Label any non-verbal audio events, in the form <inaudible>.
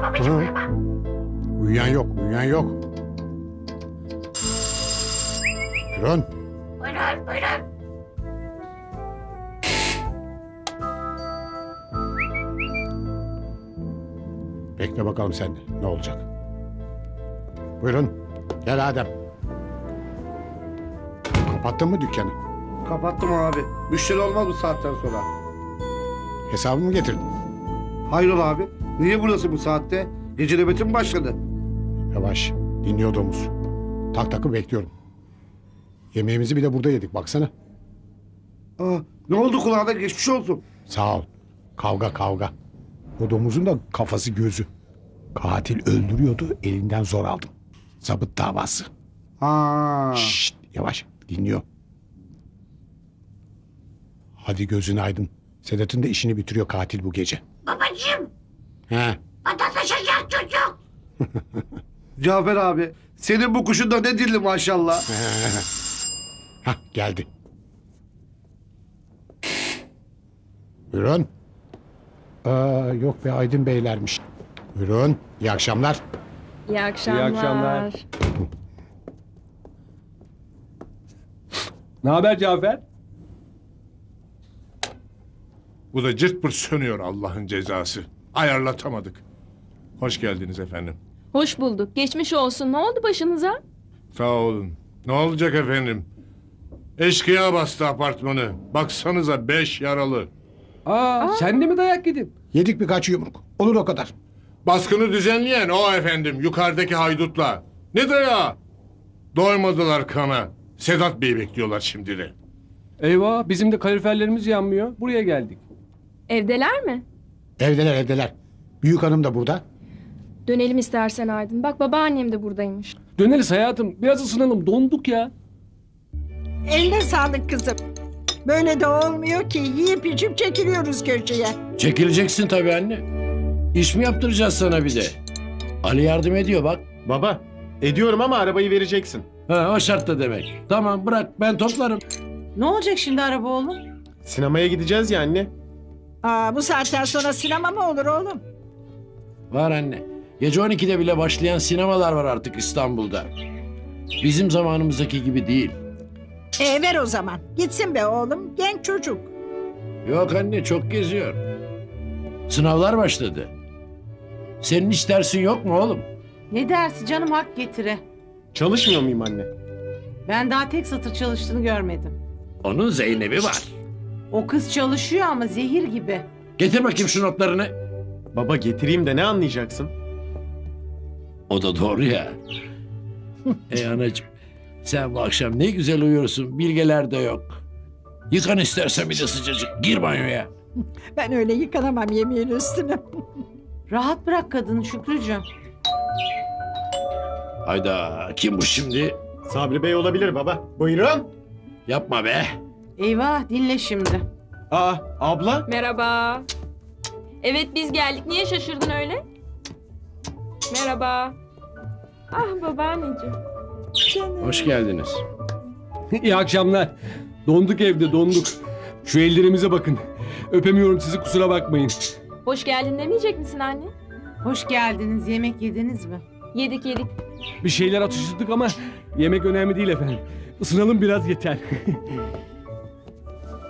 Hı. Uyuyan yok, uyuyan yok. Buyurun. Buyurun buyurun. Bekle bakalım sen de. Ne olacak? Buyurun. Gel Adem. Kapattın mı dükkanı? Kapattım abi. Müşteri olmaz bu saatten sonra. Hesabımı mı getirdin? Hayrola abi? Niye burası bu saatte? Gece nöbeti mi başladı? Yavaş. Dinliyor domuz. Tak takı bekliyorum. Yemeğimizi bile burada yedik baksana. Aa, ne oldu kulağına geçmiş olsun. Sağ ol. Kavga kavga. O domuzun da kafası gözü. Katil öldürüyordu elinden zor aldım. Zabıt davası. Ha. Şşt yavaş dinliyor. Hadi gözün aydın. Sedat'ın da işini bitiriyor katil bu gece. Babacığım He. patlatacak çocuk. <laughs> Cafer abi. Senin bu kuşun da ne dilli maşallah. <laughs> Hah geldi. Buyurun. Aa, yok be Aydın Beylermiş. Buyurun. İyi akşamlar. İyi akşamlar. İyi akşamlar. <laughs> Ne haber Cafer? Bu da cırt pırt sönüyor Allah'ın cezası. Ayarlatamadık. Hoş geldiniz efendim. Hoş bulduk. Geçmiş olsun. Ne oldu başınıza? Sağ olun. Ne olacak efendim? Eşkıya bastı apartmanı. Baksanıza beş yaralı. Aa, sen de mi dayak yedin? Yedik birkaç yumruk. Olur o kadar. Baskını düzenleyen o efendim. Yukarıdaki haydutla. Ne dayağı? Doymadılar kana. Sedat Bey'i bekliyorlar şimdi de. Eyvah bizim de kaloriferlerimiz yanmıyor. Buraya geldik. Evdeler mi? Evdeler evdeler. Büyük hanım da burada. Dönelim istersen Aydın. Bak babaannem de buradaymış. Döneriz hayatım. Biraz ısınalım. Donduk ya. Eline sağlık kızım. Böyle de olmuyor ki yiyip içip çekiliyoruz köşeye. Çekileceksin tabii anne. İş mi yaptıracağız sana bir de? Ali yardım ediyor bak. Baba, ediyorum ama arabayı vereceksin. Ha, o şartla demek. Tamam bırak ben toplarım. Ne olacak şimdi araba oğlum? Sinemaya gideceğiz ya anne. Aa, bu saatten sonra sinema mı olur oğlum? Var anne. Gece 12'de bile başlayan sinemalar var artık İstanbul'da. Bizim zamanımızdaki gibi değil. E ver o zaman. Gitsin be oğlum. Genç çocuk. Yok anne çok geziyor. Sınavlar başladı. Senin hiç dersin yok mu oğlum? Ne dersi canım hak getire. Çalışmıyor muyum anne? Ben daha tek satır çalıştığını görmedim. Onun Zeynep'i var. O kız çalışıyor ama zehir gibi. Getir bakayım şu notlarını. Baba getireyim de ne anlayacaksın? O da doğru ya. <laughs> Ey anacığım sen bu akşam ne güzel uyuyorsun. Bilgeler de yok. Yıkan istersen bir de sıcacık. Gir banyoya. <laughs> Ben öyle yıkanamam yemeğin üstüne. <laughs> Rahat bırak kadını Şükrücüğüm. Hayda kim bu şimdi? Sabri Bey olabilir baba. Buyurun. Yapma be. Eyvah dinle şimdi. Aa, abla. Merhaba. Evet biz geldik. Niye şaşırdın öyle? Merhaba. Ah babaanneciğim. Hoş geldiniz. <laughs> İyi akşamlar. Donduk evde donduk. Şu ellerimize bakın. Öpemiyorum sizi kusura bakmayın. Hoş geldin demeyecek misin anne? Hoş geldiniz. Yemek yediniz mi? Yedik yedik. Bir şeyler atıştırdık ama yemek önemli değil efendim. Isınalım biraz yeter. <laughs>